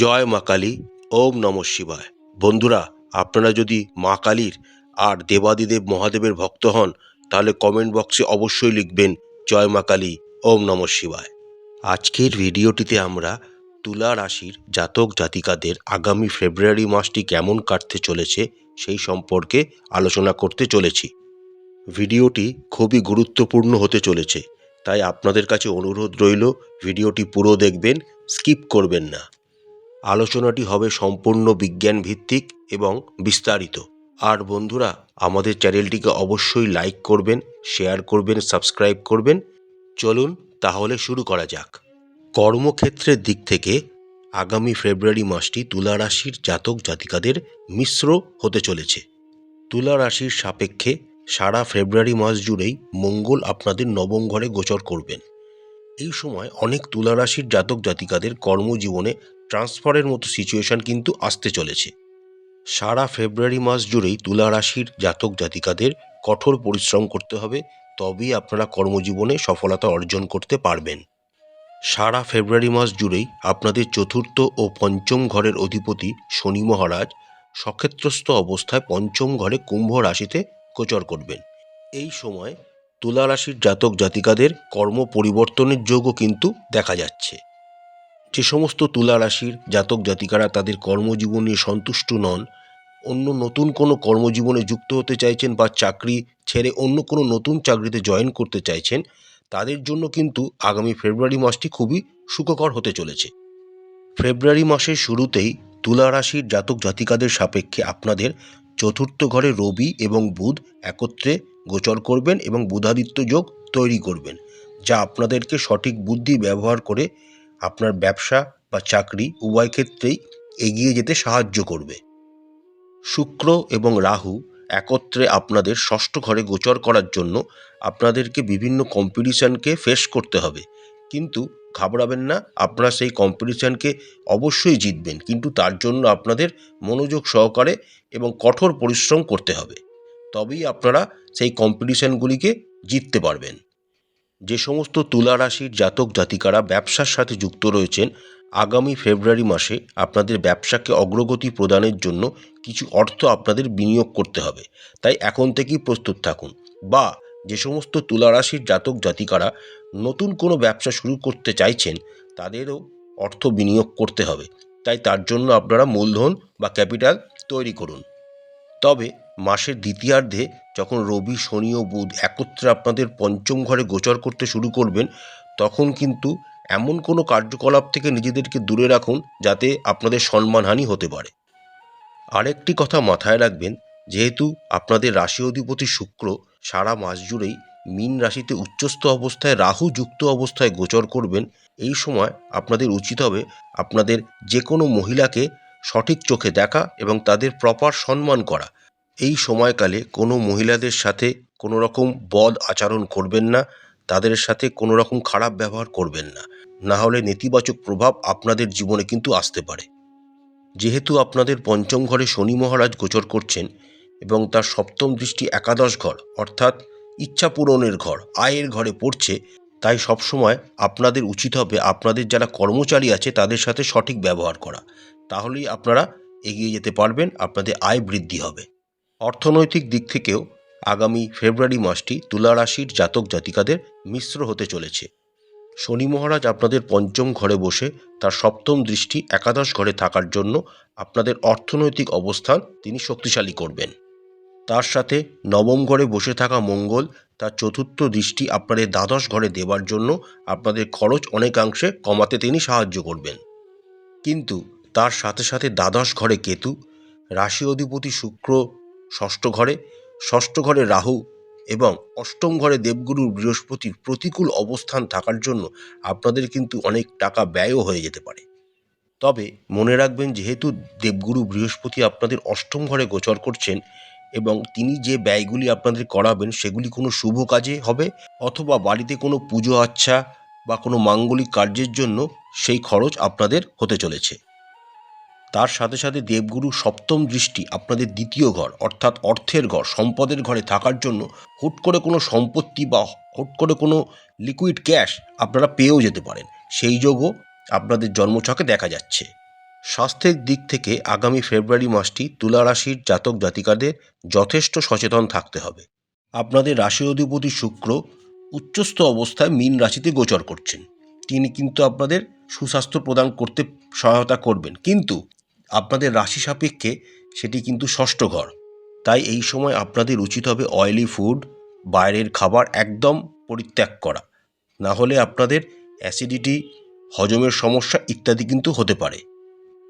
জয় মা কালী, ওম নম শিবায়। বন্ধুরা, আপনারা যদি মা কালীর আর দেবাদিদেব মহাদেবের ভক্ত হন, তাহলে কমেন্ট বক্সে অবশ্যই লিখবেন, জয় মা কালী, ওম নম শিবায়। আজকের ভিডিওটিতে আমরা তুলা রাশির জাতক জাতিকাদের আগামী ফেব্রুয়ারি মাসটি কেমন কাটতে চলেছে, সেই সম্পর্কে আলোচনা করতে চলেছি। ভিডিওটি খুবই গুরুত্বপূর্ণ হতে চলেছে, তাই আপনাদের কাছে অনুরোধ রইল, ভিডিওটি পুরো দেখবেন, স্কিপ করবেন না। আলোচনাটি হবে সম্পূর্ণ বিজ্ঞান ভিত্তিক এবং বিস্তারিত। আর বন্ধুরা, আমাদের চ্যানেলটিকে অবশ্যই লাইক করবেন, শেয়ার করবেন, সাবস্ক্রাইব করবেন। চলুন তাহলে শুরু করা যাক। কর্মক্ষেত্রের দিক থেকে আগামী ফেব্রুয়ারি মাসটি তুলা রাশির জাতক জাতিকাদের মিশ্র হতে চলেছে। তুলা রাশির সাপেক্ষে সারা ফেব্রুয়ারি মাস জুড়েই মঙ্গল আপনাদের নবম ঘরে গোচর করবেন। এই সময় অনেক তুলা রাশির জাতক জাতিকাদের কর্মজীবনে ট্রান্সফারের মতো সিচুয়েশন কিন্তু আসতে চলেছে। সারা ফেব্রুয়ারি মাস জুড়েই তুলা রাশির জাতক জাতিকাদের কঠোর পরিশ্রম করতে হবে, তবেই আপনারা কর্মজীবনে সফলতা অর্জন করতে পারবেন। সারা ফেব্রুয়ারি মাস জুড়েই আপনাদের চতুর্থ ও পঞ্চম ঘরের অধিপতি শনি মহারাজ সক্ষেত্রস্থ অবস্থায় পঞ্চম ঘরে কুম্ভ রাশিতে গোচর করবেন। এই সময় তুলা রাশির জাতক জাতিকাদের কর্ম পরিবর্তনের যোগও কিন্তু দেখা যাচ্ছে। যে সমস্ত তুলা রাশির জাতক জাতিকারা তাদের কর্মজীবন নিয়ে সন্তুষ্ট নন, অন্য নতুন কোনো কর্মজীবনে যুক্ত হতে চাইছেন বা চাকরি ছেড়ে অন্য কোনো নতুন চাকরিতে জয়েন করতে চাইছেন, তাদের জন্য কিন্তু আগামী ফেব্রুয়ারি মাসটি খুবই সুখকর হতে চলেছে। ফেব্রুয়ারি মাসের শুরুতেই তুলা রাশির জাতক জাতিকাদের সাপেক্ষে আপনাদের চতুর্থ ঘরে রবি এবং বুধ একত্রে গোচর করবেন এবং বুধাদিত্য যোগ তৈরি করবেন, যা আপনাদেরকে সঠিক বুদ্ধি ব্যবহার করে আপনার ব্যবসা বা চাকরি উভয় ক্ষেত্রেই এগিয়ে যেতে সাহায্য করবে। শুক্র এবং রাহু একত্রে আপনাদের ষষ্ঠ ঘরে গোচর করার জন্য আপনাদেরকে বিভিন্ন কম্পিটিশানকে ফেস করতে হবে। কিন্তু ঘাবড়াবেন না, আপনারা সেই কম্পিটিশানকে অবশ্যই জিতবেন। কিন্তু তার জন্য আপনাদের মনোযোগ সহকারে এবং কঠোর পরিশ্রম করতে হবে। তবেই আপনারা সেই কম্পিটিশানগুলিকে জিততে পারবেন। যে সমস্ত তুলা রাশির জাতক জাতিকারা ব্যবসার সাথে যুক্ত রয়েছেন, আগামী ফেব্রুয়ারি মাসে আপনাদের ব্যবসাকে অগ্রগতি প্রদানের জন্য কিছু অর্থ আপনাদের বিনিয়োগ করতে হবে। তাই এখন থেকেই প্রস্তুত থাকুন। বা যে সমস্ত তুলা রাশির জাতক জাতিকারা নতুন কোনো ব্যবসা শুরু করতে চাইছেন, তাদেরও অর্থ বিনিয়োগ করতে হবে। তাই তার জন্য আপনারা মূলধন বা ক্যাপিটাল তৈরি করুন। তবে মাসের দ্বিতীয়ার্ধে যখন রবি, শনি ও বুধ একত্রে আপনাদের পঞ্চম ঘরে গোচর করতে শুরু করবেন, তখন কিন্তু এমন কোনো কার্যকলাপ থেকে নিজেদেরকে দূরে রাখুন যাতে আপনাদের সম্মানহানি হতে পারে। আরেকটি কথা মাথায় রাখবেন, যেহেতু আপনাদের রাশি অধিপতি শুক্র সারা মাস জুড়েই মীন রাশিতে উচ্চস্থ অবস্থায়, রাহু যুক্ত অবস্থায় গোচর করবেন, এই সময় আপনাদের উচিত হবে আপনাদের যে কোনো মহিলাকে সঠিক চোখে দেখা এবং তাদের প্রপার সম্মান করা। এই সময়কালে কোনো মহিলাদের সাথে কোনো রকম বদ আচরণ করবেন না, তাদের সাথে কোনো রকম খারাপ ব্যবহার করবেন না। না হলে নেতিবাচক প্রভাব আপনাদের জীবনে কিন্তু আসতে পারে। যেহেতু আপনাদের পঞ্চম ঘরে শনি মহারাজ গোচর করছেন এবং তার সপ্তম দৃষ্টি একাদশ ঘর, অর্থাৎ ইচ্ছা পূরণের ঘর, আয়ের ঘরে পড়ছে, তাই সবসময় আপনাদের উচিত হবে আপনাদের যারা কর্মচারী আছে তাদের সাথে সঠিক ব্যবহার করা। তাহলেই আপনারা এগিয়ে যেতে পারবেন, আপনাদের আয় বৃদ্ধি হবে। অর্থনৈতিক দিক থেকেও আগামী ফেব্রুয়ারি মাসটি তুলা রাশির জাতক জাতিকাদের মিশ্র হতে চলেছে। শনি মহারাজ আপনাদের পঞ্চম ঘরে বসে তার সপ্তম দৃষ্টি একাদশ ঘরে থাকার জন্য আপনাদের অর্থনৈতিক অবস্থান তিনি শক্তিশালী করবেন। তার সাথে নবম ঘরে বসে থাকা মঙ্গল তার চতুর্থ দৃষ্টি আপনাদের দ্বাদশ ঘরে দেওয়ার জন্য আপনাদের খরচ অনেকাংশে কমাতে তিনি সাহায্য করবেন। কিন্তু তার সাথে সাথে দ্বাদশ ঘরে কেতু, রাশি অধিপতি শুক্র ষষ্ঠ ঘরে ষষ্ঠ ঘরে রাহু এবং অষ্টম ঘরে দেবগুরু বৃহস্পতির প্রতিকূল অবস্থান থাকার জন্য আপনাদের কিন্তু অনেক টাকা ব্যয়ও হয়ে যেতে পারে। তবে মনে রাখবেন, যেহেতু দেবগুরু বৃহস্পতি আপনাদের অষ্টম ঘরে গোচর করছেন এবং তিনি যে ব্যয়গুলি আপনাদের করাবেন, সেগুলি কোনো শুভ কাজে হবে অথবা বাড়িতে কোনো পুজো আচ্ছা বা কোনো মাঙ্গলিক কার্যের জন্য সেই খরচ আপনাদের হতে চলেছে। তার সাথে সাথে দেবগুরু সপ্তম দৃষ্টি আপনাদের দ্বিতীয় ঘর, অর্থাৎ অর্থের ঘর, সম্পদের ঘরে থাকার জন্য হুট করে কোনো সম্পত্তি বা হুট করে কোনো লিকুইড ক্যাশ আপনারা পেয়েও যেতে পারেন। সেই যোগও আপনাদের জন্মছকে দেখা যাচ্ছে। স্বাস্থ্যের দিক থেকে আগামী ফেব্রুয়ারি মাসটি তুলা রাশির জাতক জাতিকাদের যথেষ্ট সচেতন থাকতে হবে। আপনাদের রাশি অধিপতি শুক্র উচ্চস্থ অবস্থায় মীন রাশিতে গোচর করছেন। তিনি কিন্তু আপনাদের সুস্বাস্থ্য প্রদান করতে সহায়তা করবেন। কিন্তু আপনাদের রাশি সাপেক্ষে সেটি কিন্তু ষষ্ঠ ঘর। তাই এই সময় আপনাদের উচিত হবে অয়েলি ফুড বাইরের খাবার একদম পরিত্যাগ করা। না হলে আপনাদের অ্যাসিডিটি হজমের সমস্যা ইত্যাদি কিন্তু হতে পারে।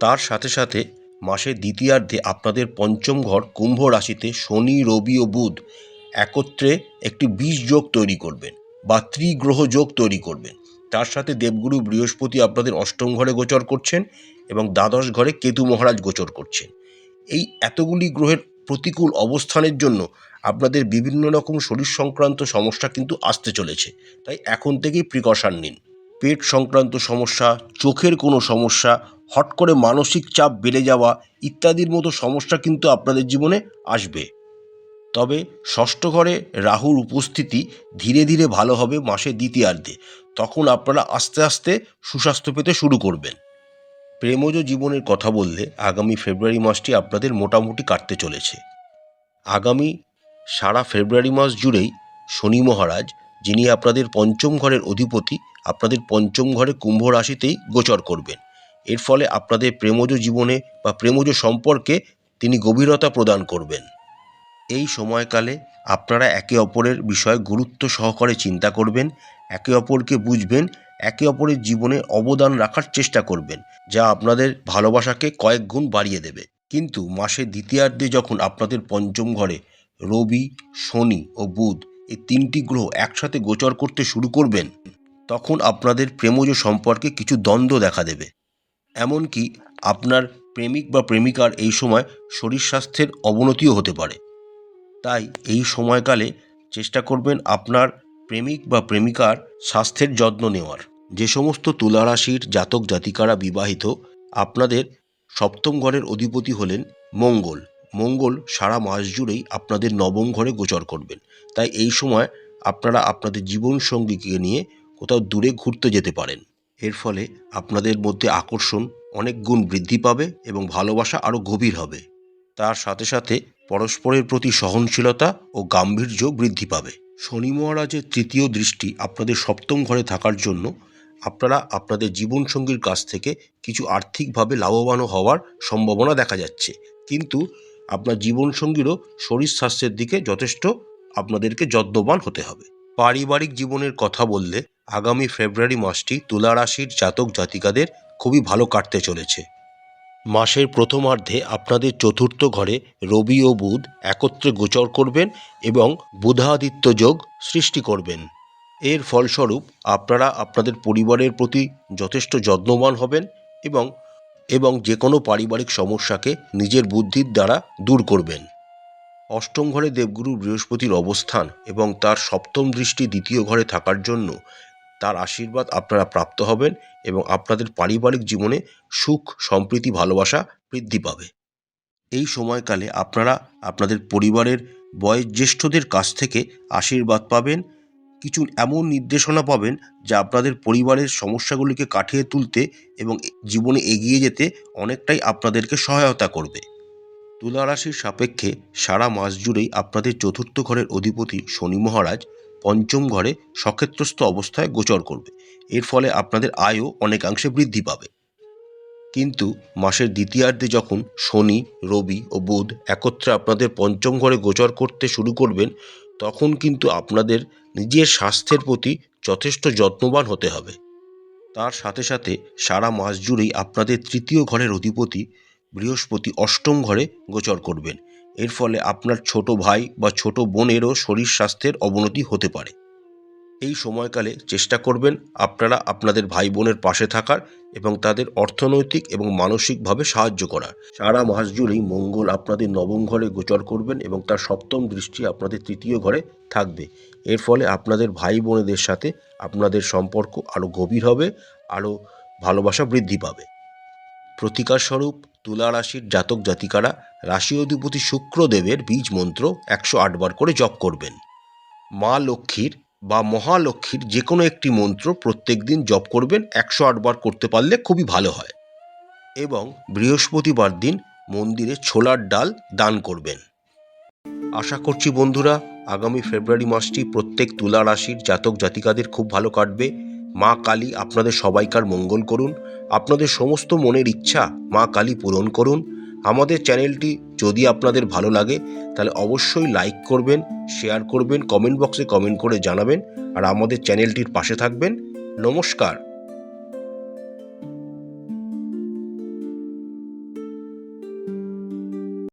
তার সাথে সাথে মাসের দ্বিতীয়ার্ধে আপনাদের পঞ্চম ঘর কুম্ভ রাশিতে শনি, রবি ও বুধ একত্রে একটি বিষ যোগ তৈরি করবেন বা ত্রিগ্রহ যোগ তৈরি করবেন। তার সাথে দেবগুরু বৃহস্পতি আপনাদের অষ্টম ঘরে গোচর করছেন এবং দ্বাদশ ঘরে কেতু মহারাজ গোচর করছেন। এই এতগুলি গ্রহের প্রতিকূল অবস্থানের জন্য আপনাদের বিভিন্ন রকম শরীর সংক্রান্ত সমস্যা কিন্তু আসতে চলেছে। তাই এখন থেকেই প্রিকশন নিন। পেট সংক্রান্ত সমস্যা, চোখের কোনো সমস্যা, হট করে মানসিক চাপ বেড়ে যাওয়া ইত্যাদির মতো সমস্যা কিন্তু আপনাদের জীবনে আসবে। তবে ষষ্ঠ ঘরে রাহুর উপস্থিতি ধীরে ধীরে ভালো হবে মাসে দ্বিতীয়ার্ধে। তখন আপনারা আস্তে আস্তে সুস্বাস্থ্য পেতে শুরু করবেন। প্রেমজ জীবনের কথা বললে আগামী ফেব্রুয়ারি মাসটি আপনাদের মোটামুটি কাটতে চলেছে। আগামী সারা ফেব্রুয়ারি মাস জুড়েই শনি মহারাজ, যিনি আপনাদের পঞ্চম ঘরের অধিপতি, আপনাদের পঞ্চম ঘরে কুম্ভ রাশিতেই গোচর করবেন। এর ফলে আপনাদের প্রেমজ জীবনে বা প্রেমজ সম্পর্কে তিনি গভীরতা প্রদান করবেন। এই সময়কালে আপনারা একে অপরের বিষয়ে গুরুত্ব সহকারে চিন্তা করবেন, একে অপরকে বুঝবেন একে অপরের জীবনে অবদান রাখার চেষ্টা করবেন, যা আপনাদের ভালোবাসাকে কয়েক গুণ বাড়িয়ে দেবে। কিন্তু মাসের দ্বিতীয়ার্ধে যখন আপনাদের পঞ্চম ঘরে রবি, শনি ও বুধ এই তিনটি গ্রহ একসাথে গোচর করতে শুরু করবেন, তখন আপনাদের প্রেমজ সম্পর্কে কিছু দ্বন্দ্ব দেখা দেবে। এমনকি আপনার প্রেমিক বা প্রেমিকার এই সময় শরীর স্বাস্থ্যের অবনতিও হতে পারে। তাই এই সময়কালে চেষ্টা করবেন আপনার প্রেমিক বা প্রেমিকার স্বাস্থ্যের যত্ন নেওয়ার। যে সমস্ত তুলা রাশির জাতক জাতিকারা বিবাহিত, আপনাদের সপ্তম ঘরের অধিপতি হলেন মঙ্গল। মঙ্গল সারা মাস জুড়েই আপনাদের নবম ঘরে গোচর করবেন। তাই এই সময় আপনারা আপনাদের জীবনসঙ্গীকে নিয়ে কোথাও দূরে ঘুরতে যেতে পারেন। এর ফলে আপনাদের মধ্যে আকর্ষণ অনেক গুণ বৃদ্ধি পাবে এবং ভালোবাসা আরও গভীর হবে। তার সাথে সাথে পরস্পরের প্রতি সহনশীলতা ও গাম্ভীর্য বৃদ্ধি পাবে। শনি মহারাজের তৃতীয় দৃষ্টি আপনাদের সপ্তম ঘরে থাকার জন্য আপনারা আপনাদের জীবনসঙ্গীর কাছ থেকে কিছু আর্থিকভাবে লাভবান হওয়ার সম্ভাবনা দেখা যাচ্ছে। কিন্তু আপনার জীবনসঙ্গীরও শরীর স্বাস্থ্যের দিকে যথেষ্ট আপনাদেরকে যত্নবান হতে হবে। পারিবারিক জীবনের কথা বললে আগামী ফেব্রুয়ারি মাসটি তুলা রাশির জাতক জাতিকাদের খুবই ভালো কাটতে চলেছে। মাসের প্রথমার্ধে আপনাদের চতুর্থ ঘরে রবি ও বুধ একত্রে গোচর করবেন এবং বুধাদিত্য যোগ সৃষ্টি করবেন। এর ফলস্বরূপ আপনারা আপনাদের পরিবারের প্রতি যথেষ্ট যত্নবান হবেন এবং এবং যে কোনো পারিবারিক সমস্যাকে নিজের বুদ্ধির দ্বারা দূর করবেন। অষ্টম ঘরে দেবগুরু বৃহস্পতির অবস্থান এবং তার সপ্তম দৃষ্টি দ্বিতীয় ঘরে থাকার জন্য তার আশীর্বাদ আপনারা প্রাপ্ত হবেন এবং আপনাদের পারিবারিক জীবনে সুখ, সম্প্রীতি, ভালোবাসা বৃদ্ধি পাবে। এই সময়কালে আপনারা আপনাদের পরিবারের বয়োজ্যেষ্ঠদের কাছ থেকে আশীর্বাদ পাবেন, কিছু এমন নির্দেশনা পাবেন যা আপনাদের পরিবারের সমস্যাগুলিকে কাটিয়ে তুলতে এবং জীবনে এগিয়ে যেতে অনেকটাই আপনাদেরকে সহায়তা করবে। তুলা রাশির সাপেক্ষে সারা মাস জুড়েই আপনাদের চতুর্থ ঘরের অধিপতি শনি মহারাজ পঞ্চম ঘরে সক্ষেত্রস্থ অবস্থায় গোচর করবে। এর ফলে আপনাদের আয়ও অনেকাংশে বৃদ্ধি পাবে। কিন্তু মাসের দ্বিতীয়ার্ধে যখন শনি, রবি ও বুধ একত্রে আপনাদের পঞ্চম ঘরে গোচর করতে শুরু করবেন, তখন কিন্তু আপনাদের নিজের স্বাস্থ্যের প্রতি যথেষ্ট যত্নবান হতে হবে। তার সাথে সাথে সারা মাস জুড়েই আপনাদের তৃতীয় ঘরের অধিপতি বৃহস্পতি অষ্টম ঘরে গোচর করবেন। এর ফলে আপনার ছোট ভাই বা ছোট বোনেরও শরীর স্বাস্থ্যের অবনতি হতে পারে। এই সময়কালে চেষ্টা করবেন আপনারা আপনাদের ভাই বোনের পাশে থাকার এবং তাদের অর্থনৈতিক এবং মানসিকভাবে সাহায্য করার। সারা মাস জুড়েই মঙ্গল আপনাদের নবম ঘরে গোচর করবেন এবং তার সপ্তম দৃষ্টি আপনাদের তৃতীয় ঘরে থাকবে। এর ফলে আপনাদের ভাই বোনেদের সাথে আপনাদের সম্পর্ক আরও গভীর হবে, আরও ভালোবাসা বৃদ্ধি পাবে। প্রতিকার স্বরূপ তুলা রাশির জাতক জাতিকারা রাশি অধিপতি শুক্রদেবের বীজ মন্ত্র একশো আটবার করে জপ করবেন। মা লক্ষ্মীর বা মহালক্ষ্মীর যে কোনো একটি মন্ত্র প্রত্যেক দিন জপ করবেন একশো আটবার করতে পারলে খুবই ভালো হয়। এবং বৃহস্পতিবার দিন মন্দিরে ছোলার ডাল দান করবেন। আশা করছি বন্ধুরা, আগামী ফেব্রুয়ারি মাসটি প্রত্যেক তুলা রাশির জাতক জাতিকাদের খুব ভালো কাটবে। মা কালী আপনাদের সবাইকার মঙ্গল করুন। আপনাদের সমস্ত মনের ইচ্ছা মা কালী পূরণ করুন। আমাদের চ্যানেলটি যদি আপনাদের ভালো লাগে, তাহলে অবশ্যই লাইক করবেন, শেয়ার করবেন, কমেন্ট বক্সে কমেন্ট করে জানাবেন, আর আমাদের চ্যানেলটির পাশে থাকবেন। নমস্কার।